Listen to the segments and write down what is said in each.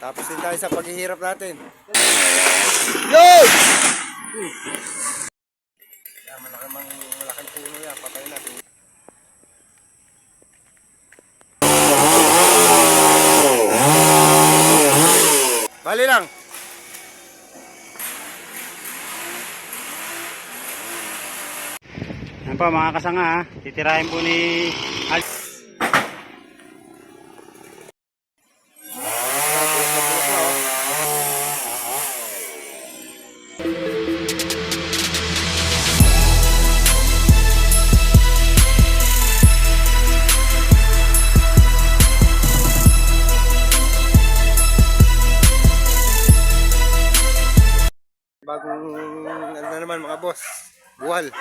Tapos din tayo sa paghihirap natin. Yun! Yan, malaki mang, malaking puno yan. Patay natin. Bali lang. Yan po mga kasanga ha. Titirahin po ni Al.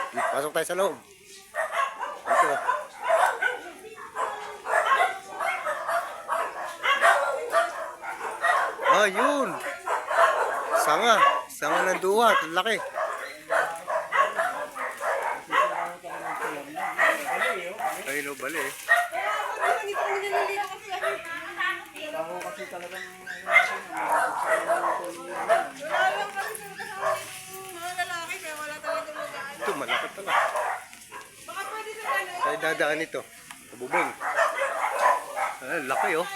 Pasok tayo sa loob. Ito. Ah. Sanga. Sanga ng duwat. Ang laki. Ay, no, bali eh. Ito, malaki pala. Tayo dadaan ito. Kabubong. Ah, laki oh.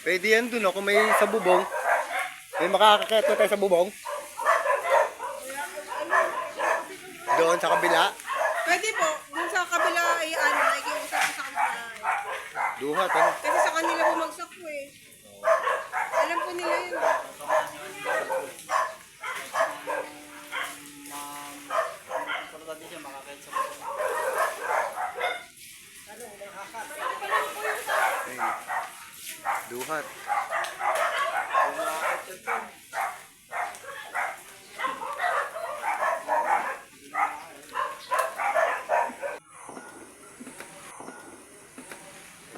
Pwede yan dun oh, kung may sa bubong. May makakakit na tayo sa bubong. Doon sa kabila. Pwede po, dun sa kabila ay ano, nakikiusap sa kabila. Duhat, ano? Kasi sa kanila bumagsak po eh. Alam po nila yun. Duhat.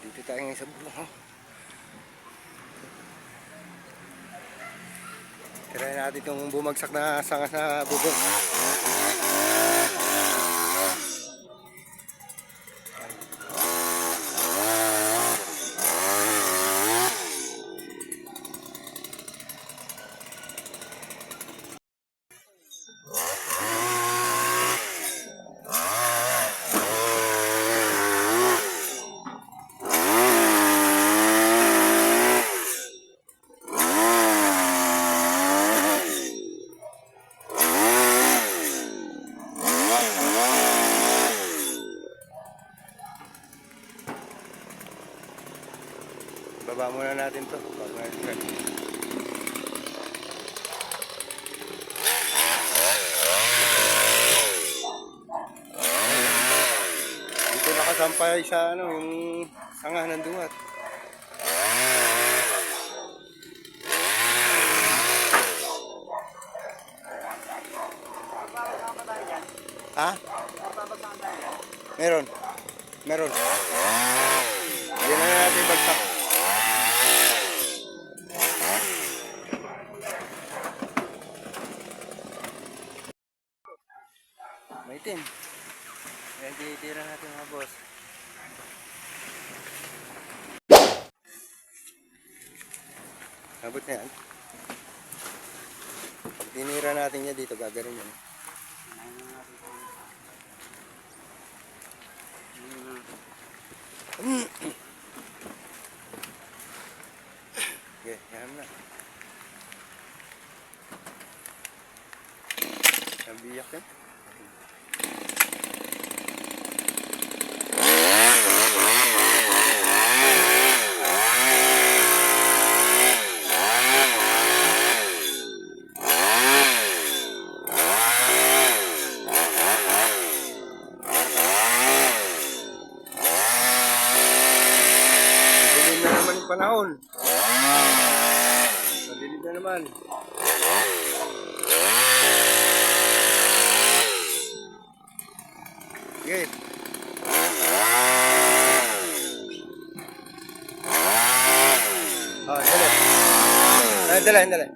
Dito tayo ngayon sa bubong. Tirahin natin itong bumagsak na sanga sa bubong. Baba muna natin to. Bago natin Dito nakasampay sa ano, yung sanga ng duwat. Ha? Meron. Meron. Yan na natin bagsak. Itim. Ayan, tinitira natin mga boss. Abot na yan. Tinira natin yan dito, gagarin yan. Okay, yan na. Nabiyak yan. Madilim na panahon. Madilim na naman. Okay. Oh, dali. Ah, dali, dali.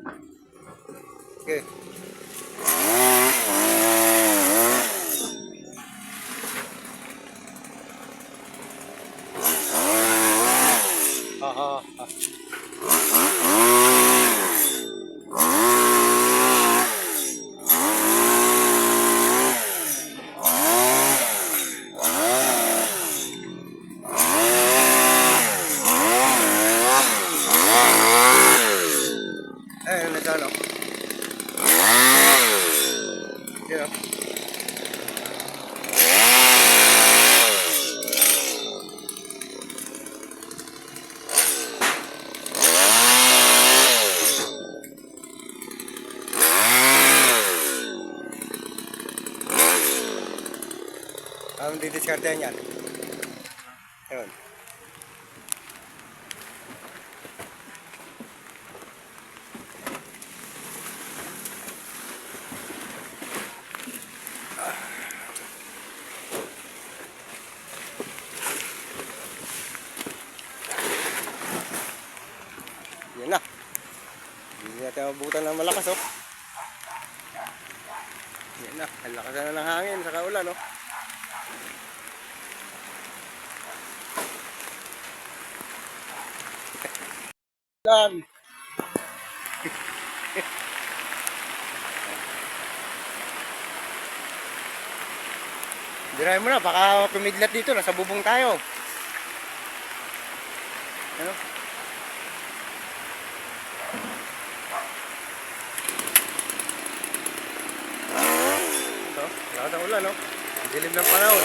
Okay. oh. Ang didiskartehan yan. Ayun. Yan na. Hindi natin mabutan ng malakas, oh. Yan na. Ang lakas na ng hangin sa kaulan, oh. Yan. Diray mo na, baka kumidlat dito, nasa bubong tayo. Ano? Ito, lakas ng ulan, no? Ang Dilim ng panahon.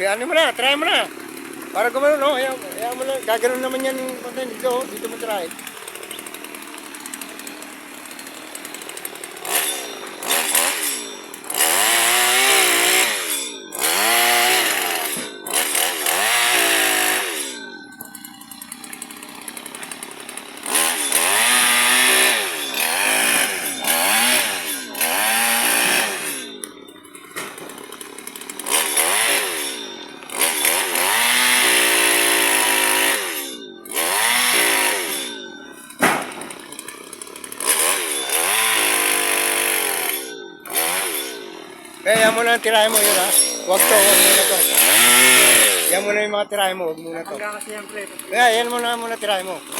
So, biyaan mo na, try mo na. Para gumano, no? Ayaw, ayaw mo na. Gaganon naman yan dito. oh. Dito mo try. Kaya yan mo na ang tirahin mo yun, ha? Huwag to, huwag muna to. Yan mo na yung mga tirahin mo, huwag muna to. Hanggang kasi yan, pre. Kaya yan mo na muna tirahin mo. Oh,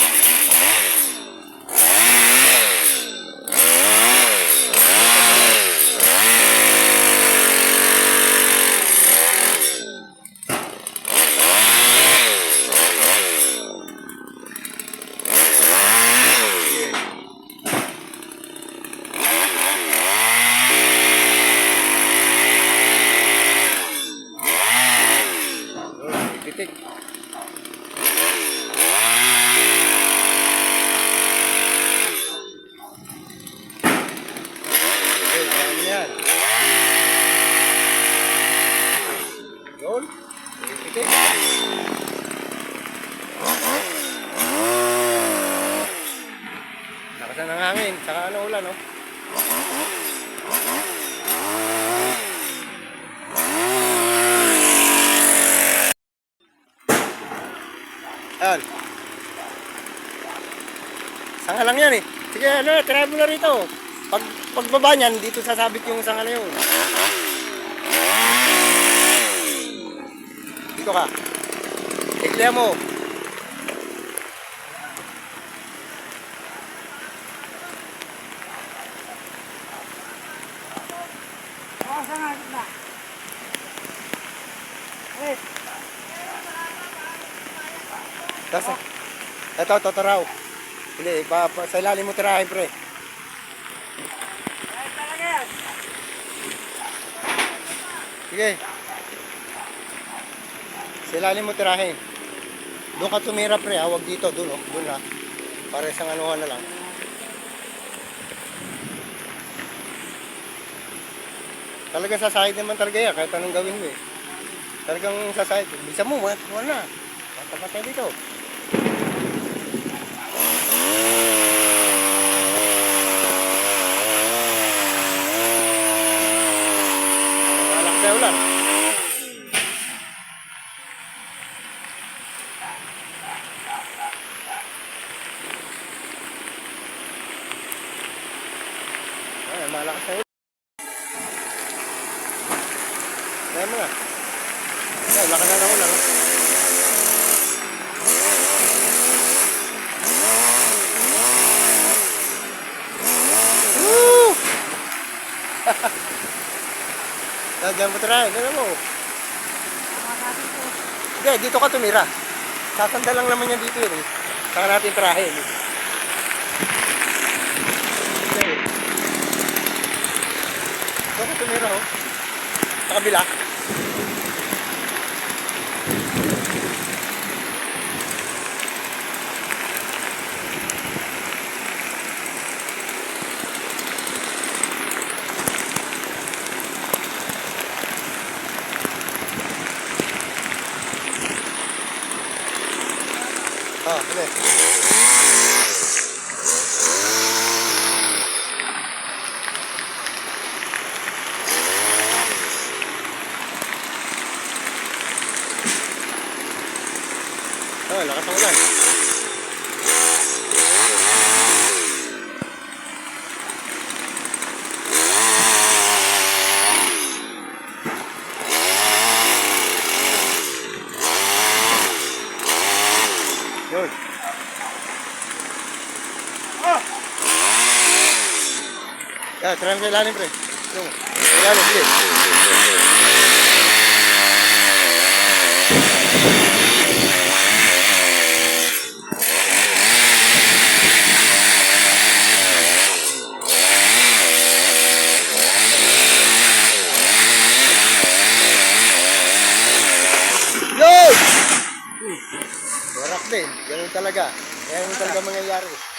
Titik. Okay, dami yan. Yun. Titik. Lakas na ng hangin, saka ano ulan, no? Ayan. Sanga lang yan eh. Sige, ano, try mo na rito. Pag, pagbaba niyan, dito sasabit yung sanga na yun. Dito ka. Ikliya mo. Tapos, ito, ito, ito raw. Hindi, pa, pa, sa ilalim mo tirahin, pre. Sige. Sa ilalim mo tirahin. Doon ka tumira, pre. Hawag dito, doon, oh. Doon ha. Para isang anuhan na lang. Talaga sa side naman talaga yan, kahit anong gawin mo eh. Talagang sa side. Bisa mo, wala na. Tapat tayo dito. dolar. Diyan mo tirahin. Ano mo? Hindi, dito ka tumira. Sasanda lang naman yan dito yun eh. Saka natin. Okay. Dito ka tumira oh. Sa kabila. Ah, sige. Oh, lakas ng ulan. Yun. Ah! Yeah, try mo sa pre. Yung, ilalim, sige. Yun! Warak din. Ganun talaga. Ganun talaga mangyayari.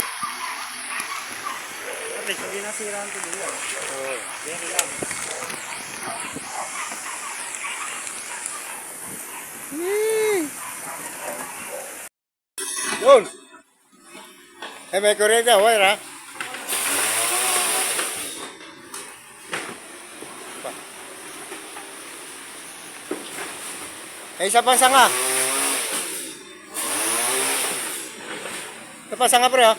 Ate, hindi nasira ang tuloy yan. Oo. Very lang. Yun! Eh, may kurenta, wire ha? Eh, isa pang sanga. Isa pang sanga, pre, ha?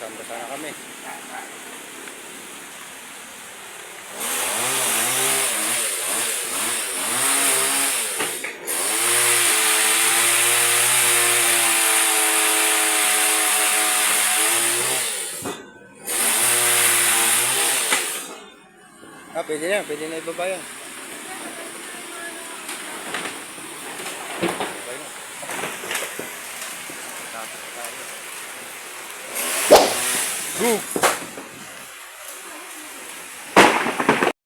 Basang-basa na kami. Ah, pwede na. Pwede na ibaba yan. Ibaba